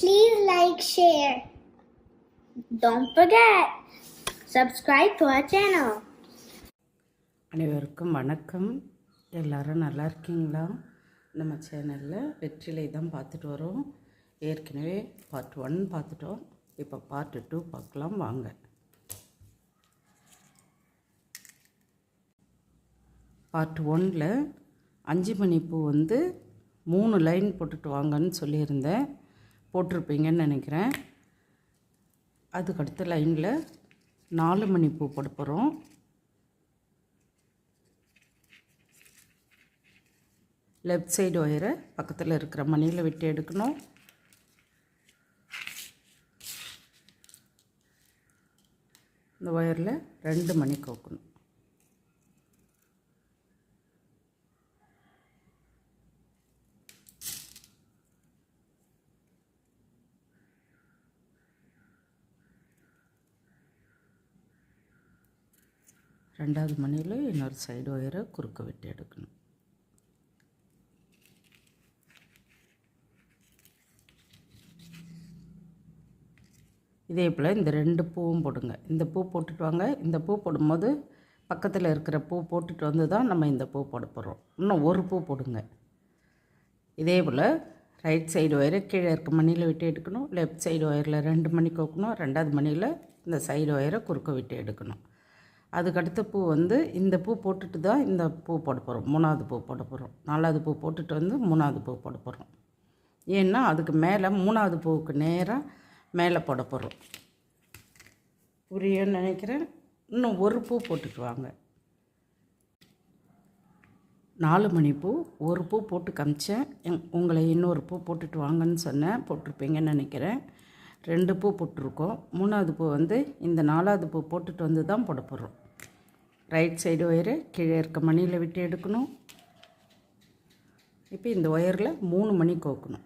Please like, share. Don't forget, subscribe to our channel. அனைவருக்கும் வணக்கம். எல்லாரும் நல்லா இருக்கீங்களா? நம்ம சேனலில் வெற்றிலை தான் பார்த்துட்டு வரோம். ஏற்கனவே பார்ட் ஒன் பார்த்துட்டோம். இப்போ பார்ட் டூ பார்க்கலாம் வாங்க. பார்ட் ஒனில் அஞ்சு மணி பூ வந்து மூணு லைன் போட்டுட்டு வாங்கன்னு சொல்லியிருந்தேன். போட்டிருப்பீங்கன்னு நினைக்கிறேன். அதுக்கு அடுத்த லைனில் நாலு மணி பூ போட போகிறோம் லெஃப்ட் சைடு ஒயரை பக்கத்தில் இருக்கிற மணியில் விட்டு எடுக்கணும். இந்த ஒயரில் ரெண்டு மணி கோக்கணும். ரெண்டாவது மணியில் இன்னொரு சைடு ஒயரை குறுக்க விட்டு எடுக்கணும். இதே போல் இந்த ரெண்டு பூவும் போடுங்க. இந்த பூ போட்டுட்டு வாங்க. இந்த பூ போடும்போது பக்கத்தில் இருக்கிற பூ போட்டுட்டு வந்து தான் நம்ம இந்த பூ போட போகிறோம் இன்னும் ஒரு பூ போடுங்க. இதே போல் ரைட் சைடு ஒயரை கீழே இருக்க மணியில் விட்டு எடுக்கணும். லெஃப்ட் சைடு ஒயரில் ரெண்டு மணி கோக்கணும் ரெண்டாவது மணியில் இந்த சைடு ஒயரை குறுக்க விட்டு எடுக்கணும். அதுக்கடுத்த பூ வந்து இந்த பூ போட்டுட்டு தான் இந்த பூ போட போகிறோம் மூணாவது பூ போட போகிறோம் நாலாவது பூ போட்டுட்டு வந்து மூணாவது பூ போட போகிறோம் ஏன்னா அதுக்கு மேலே மூணாவது பூவுக்கு நேராக மேலே போட போகிறோம் புரியும்னு நினைக்கிறேன். இன்னும் ஒரு பூ போட்டுட்டு வாங்க. நாலு மணி பூ ஒரு பூ போட்டு காமிச்சேன். எங் உங்களை இன்னொரு பூ போட்டுட்டு வாங்கன்னு சொன்னேன். போட்டிருப்பீங்கன்னு நினைக்கிறேன். ரெண்டு பூ போட்டிருக்கோம். மூணாவது பூ வந்து இந்த நாலாவது பூ போட்டுட்டு வந்து தான் போட போகிறோம் ரைட் சைடு ஒயரு கீழே இருக்க மணியில் விட்டு எடுக்கணும். இப்போ இந்த ஒயரில் மூணு மணி கோக்கணும்.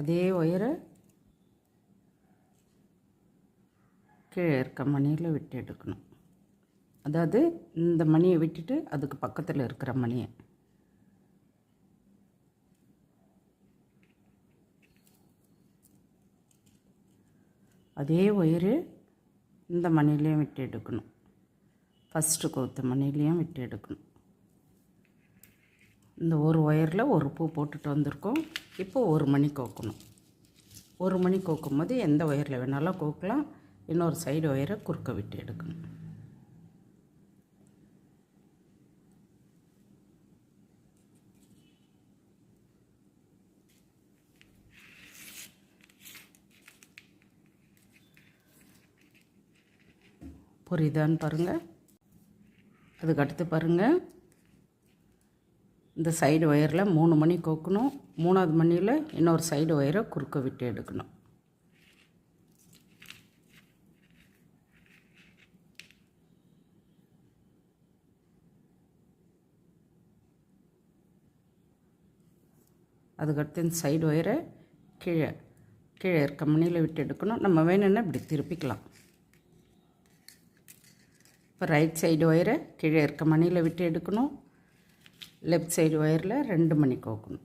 அதே ஒயரை கீழே இருக்க மணியில் விட்டு எடுக்கணும். அதாவது இந்த மணியை விட்டுட்டு அதுக்கு பக்கத்தில் இருக்கிற மணியை. அதே ஒயரு இந்த மணிலையும் விட்டு எடுக்கணும். ஃபஸ்ட்டு கோத்த மணிலையும் விட்டு எடுக்கணும். இந்த ஒரு ஒயரில் ஒரு பூ போட்டுட்டு வந்திருக்கோம். இப்போ ஒரு மணி கோக்கணும். ஒரு மணி கோக்கும் போது எந்த ஒயரில் வேணாலும் கோக்கலாம். இன்னொரு சைடு ஒயரை குறுக்க விட்டு எடுக்கணும். புரியுதான்னு பாருங்கள் அதுக்கு அடுத்து பாருங்கள் இந்த சைடு ஒயரில் மூணு மணி கோக்கணும். மூணாவது மணியில் இன்னொரு சைடு ஒயரை குறுக்க விட்டு எடுக்கணும். அதுக்கடுத்து இந்த சைடு ஒயரை கீழே கீழே இருக்க மணியில் விட்டு எடுக்கணும். நம்ம வேணும்னா இப்படி திருப்பிக்கலாம். இப்போ ரைட் சைடு ஒயரை கீழே இருக்க மணியில் விட்டு எடுக்கணும். லெஃப்ட் சைடு ஒயரில் ரெண்டு மணி கோக்கணும்.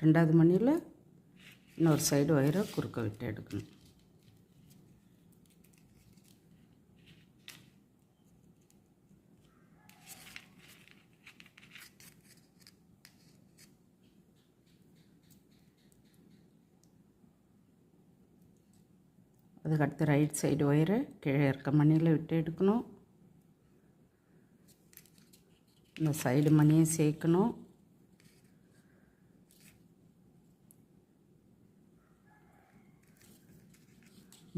ரெண்டாவது மணியில் இன்னொரு சைடு ஒயரை குறுக்க விட்டு எடுக்கணும். அதுக்கடுத்து ரைட் சைடு ஒயரை கீழே இருக்க மணியில் விட்டு எடுக்கணும். இந்த சைடு மணியை சேர்க்கணும்.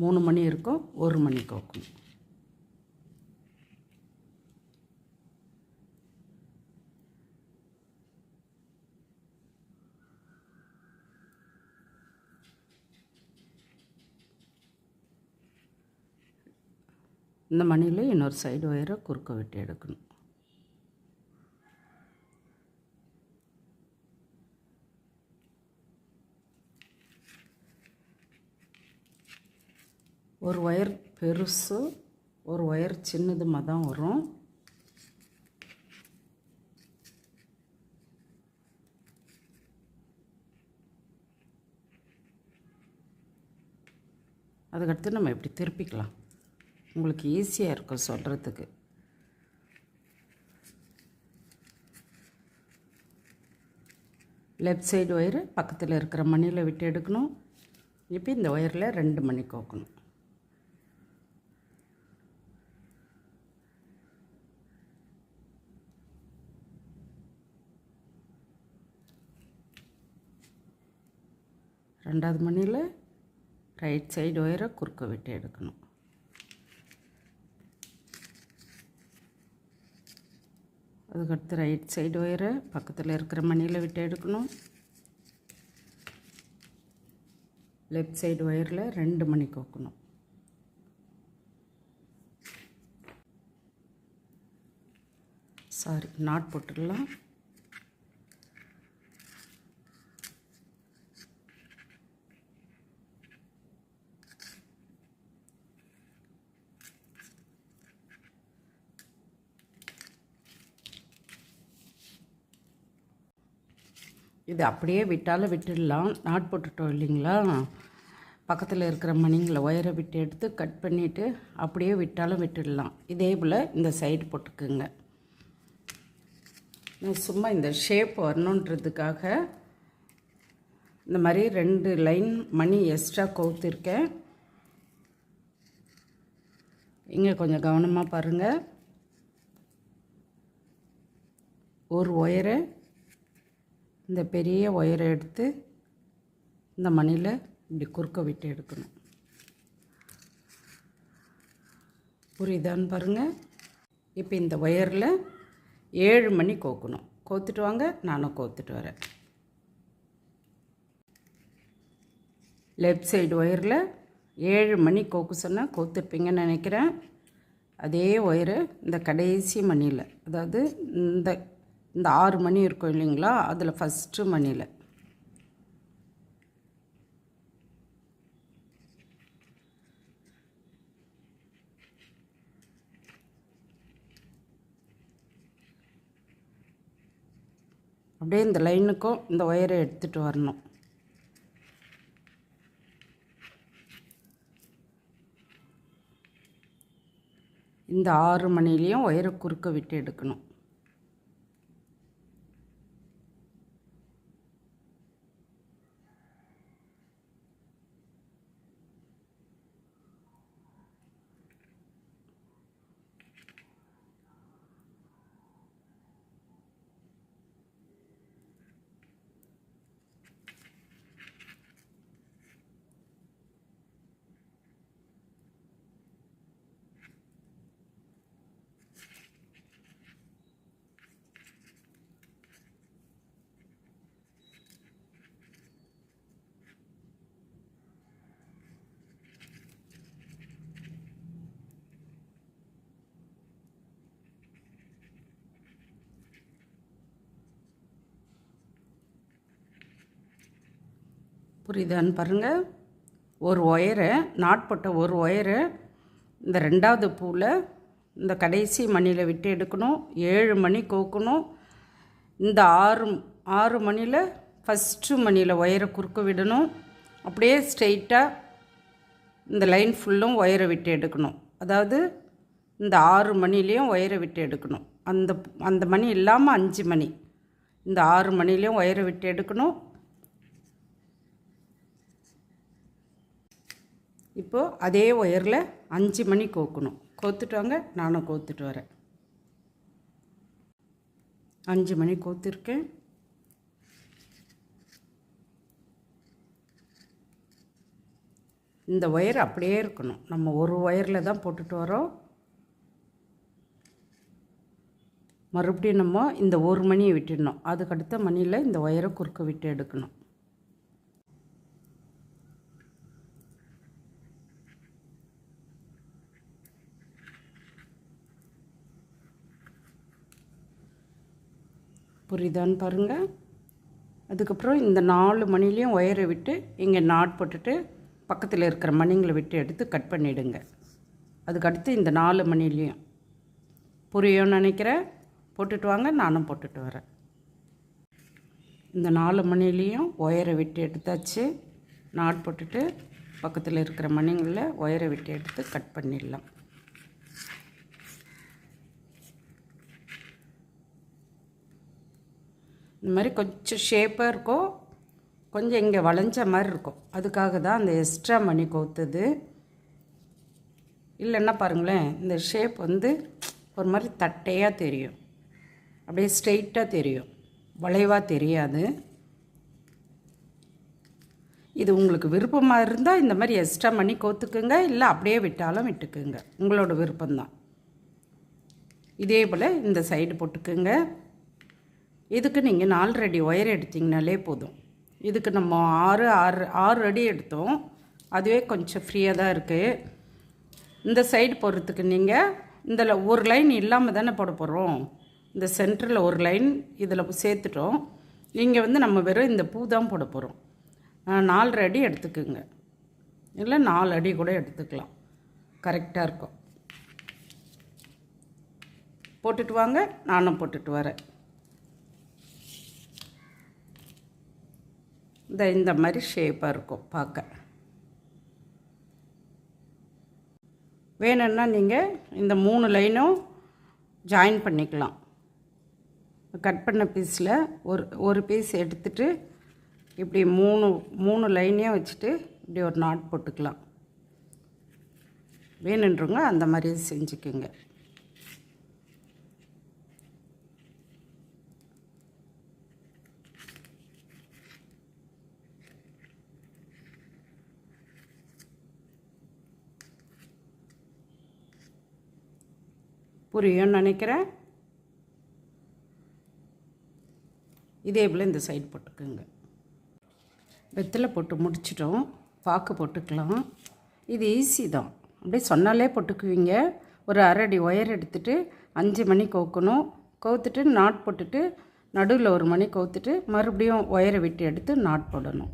மூணு மணி இருக்கும் ஒரு மணி கோக்கணும் இந்த மணியில் இன்னொரு சைடு ஒயரை குறுக்க விட்டு எடுக்கணும். ஒரு ஒயர் பெருசு ஒரு ஒயர் சின்னதுமாக தான் வரும். அதுக்கடுத்து நம்ம இப்படி திருப்பிக்கலாம். உங்களுக்கு ஈஸியாக இருக்கும் சொல்கிறதுக்கு லெஃப்ட் சைடு ஒயரு பக்கத்தில் இருக்கிற மணியில் விட்டு எடுக்கணும். இப்போ இந்த ஒயரில் ரெண்டு மணி கோக்கணும். ரெண்டாவது மணியில் ரைட் சைடு ஒயரை குறுக்க விட்டு எடுக்கணும். அதுக்கடுத்து ரைட் சைடு ஒயரை பக்கத்தில் இருக்கிற மணியில் விட்டு எடுக்கணும். லெஃப்ட் சைடு ஒயரில் ரெண்டு மணி கோக்கணும். சாரி நாட் போட்டுடலாம். இது அப்படியே விட்டாலும் விட்டுடலாம். நாட் போட்டுட்டோம் இல்லைங்களா? பக்கத்தில் இருக்கிற மணிங்களை ஒயரை விட்டு எடுத்து கட் பண்ணிவிட்டு அப்படியே விட்டாலும் விட்டுடலாம். இதே போல் இந்த சைடு போட்டுக்குங்க. நான் சும்மா இந்த ஷேப் வரணுன்றதுக்காக இந்த மாதிரி ரெண்டு லைன் மணி எக்ஸ்ட்ரா கோத்துருக்கேன். இங்கே கொஞ்சம் கவனமாக பாருங்கள் ஒரு ஒயரை இந்த பெரிய ஒயரை எடுத்து இந்த மணியில் இப்படி குறுக்க விட்டு எடுக்கணும். புரியுதான்னு பாருங்கள் இப்போ இந்த ஒயரில் ஏழு மணி கோக்கணும். கோத்துட்டு வாங்க நானும் கோத்துட்டு வரேன். லெஃப்ட் சைடு ஒயரில் ஏழு மணி கோக்கு சொன்னால் கோத்துருப்பீங்கன்னு நினைக்கிறேன். அதே ஒயரு இந்த கடைசி மணியில் அதாவது இந்த இந்த ஆறு மணி இருக்கும் இல்லைங்களா? அதில் ஃபஸ்ட்டு மணியில் அப்படியே இந்த லைனுக்கும் இந்த ஒயரை எடுத்துகிட்டு வரணும். இந்த ஆறு மணிலையும் ஒயரை குறுக்க விட்டு எடுக்கணும். புரியுதான்னு பாருங்கள் ஒரு ஒயரை நாட்பட்ட ஒரு ஒயரை இந்த ரெண்டாவது பூவில் இந்த கடைசி மணியில் விட்டு எடுக்கணும் ஏழு மணி கோக்கணும். இந்த ஆறு ஆறு மணியில் ஃபஸ்ட்டு மணியில் ஒயரை குறுக்க விடணும். அப்படியே ஸ்ட்ரெயிட்டாக இந்த லைன் ஃபுல்லும் ஒயரை விட்டு எடுக்கணும். அதாவது இந்த ஆறு மணிலேயும் ஒயரை விட்டு எடுக்கணும். அந்த அந்த மணி இல்லாமல் அஞ்சு மணி. இந்த ஆறு மணிலேயும் ஒயரை விட்டு எடுக்கணும். இப்போது அதே ஒயரில் அஞ்சு மணி கோக்கணும். கோத்துட்டு வாங்க நானும் கோத்துட்டு வரேன். அஞ்சு மணி கோத்துருக்கேன். இந்த ஒயர் அப்படியே இருக்கணும். நம்ம ஒரு ஒயரில் தான் போட்டுட்டு வரோம். மறுபடியும் நம்ம இந்த ஒரு மணியை விட்டுடணும். அதுக்கடுத்த மணியில் இந்த ஒயரை குறுக்க விட்டு எடுக்கணும். புரியுதான்னு பாருங்கள் அதுக்கப்புறம் இந்த நாலு மணிலையும் ஒயரை விட்டு இங்கே நாட் போட்டுட்டு பக்கத்தில் இருக்கிற மணிங்களை விட்டு எடுத்து கட் பண்ணிவிடுங்க அதுக்கடுத்து இந்த நாலு மணிலையும். புரியும்னு நினைக்கிறேன். போட்டுட்டு வாங்க நானும் போட்டுட்டு வரேன். இந்த நாலு மணிலையும் ஒயரை விட்டு எடுத்தாச்சு. நாட் போட்டுட்டு பக்கத்தில் இருக்கிற மணிங்களில் ஒயரை விட்டு எடுத்து கட் பண்ணிடலாம். இந்த மாதிரி கொஞ்சம் ஷேப்பாக இருக்கும் கொஞ்சம் இங்கே வளைஞ்ச மாதிரி இருக்கும். அதுக்காக தான் அந்த எக்ஸ்ட்ரா மணி கோத்துது. இல்லைன்னா பாருங்களேன் இந்த ஷேப் வந்து ஒரு மாதிரி தட்டையாக தெரியும். அப்படியே ஸ்ட்ரெயிட்டாக தெரியும். வளைவாக தெரியாது. இது உங்களுக்கு விருப்பமாக இருந்தால் இந்த மாதிரி எக்ஸ்ட்ரா மணி கோத்துக்குங்க இல்லை அப்படியே விட்டாலும் விட்டுக்குங்க. உங்களோட விருப்பம்தான். இதே போல் இந்த சைடு போட்டுக்குங்க. இதுக்கு நீங்கள் நாலு அடி ஒயர் எடுத்திங்கனாலே போதும். இதுக்கு நம்ம ஆறு ஆறு ஆறு அடி எடுத்தோம். அதுவே கொஞ்சம் ஃப்ரீயாக தான் இருக்குது இந்த சைடு போடுறதுக்கு நீங்கள் இந்த ஒரு லைன் இல்லாமல் தானே போட போகிறோம் இந்த சென்டரில் ஒரு லைன் இதில் சேர்த்துட்டோம். இங்கே வந்து நம்ம வெறும் இந்த பூ தான் போட போகிறோம் நாலரை அடி எடுத்துக்குங்க. இல்லை நாலு அடி கூட எடுத்துக்கலாம். கரெக்டாக இருக்கும். போட்டுட்டு வாங்க நானும் போட்டுட்டு வரேன். இந்த இந்த மாதிரி ஷேப்பாக இருக்கும் பார்க்க. வேணும்னா நீங்கள் இந்த மூணு லைனும் ஜாயின் பண்ணிக்கலாம். கட் பண்ண பீஸில் ஒரு ஒரு பீஸ் எடுத்துட்டு இப்படி மூணு மூணு லைனையும் வச்சுட்டு இப்படி ஒரு நாட் போட்டுக்கலாம். வேணுன்றவங்க அந்த மாதிரி செஞ்சுக்குங்க. புரியும்னு நினைக்கிறேன். இதே போல் இந்த சைடு போட்டுக்கோங்க. வெத்தலை போட்டு முடிச்சிட்டோம். பாக்கு போட்டுக்கலாம். இது ஈஸி தான். அப்படியே சொன்னாலே போட்டுக்குவீங்க. ஒரு அரை ஒயர் எடுத்துட்டு அஞ்சு மணி கோக்கணும். கோத்துட்டு நாட் போட்டுட்டு நடுவில் ஒரு மணி கோத்துட்டு மறுபடியும் ஒயரை விட்டு எடுத்து நாட் போடணும்.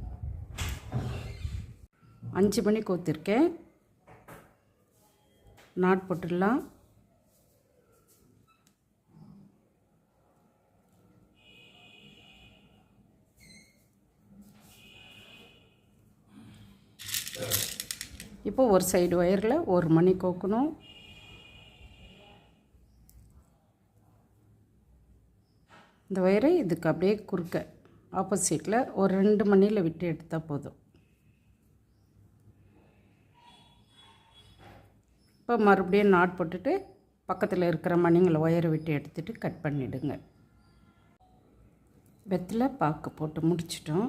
அஞ்சு மணி கோத்திருக்கேன். நாட் போட்டுடலாம். இப்போ ஒரு சைடு ஒயரில் ஒரு மணி கோக்கணும். இந்த ஒயரை இதுக்கு அப்படியே குறுக்க ஆப்போசிட்டில் ஒரு ரெண்டு மணியில் விட்டு எடுத்தால் போதும். இப்போ மறுபடியும் நாட் போட்டுட்டு பக்கத்தில் இருக்கிற மணிங்களை ஒயரை விட்டு எடுத்துகிட்டு கட் பண்ணிவிடுங்க வெத்தில் பாக்கு போட்டு முடிச்சிட்டோம்.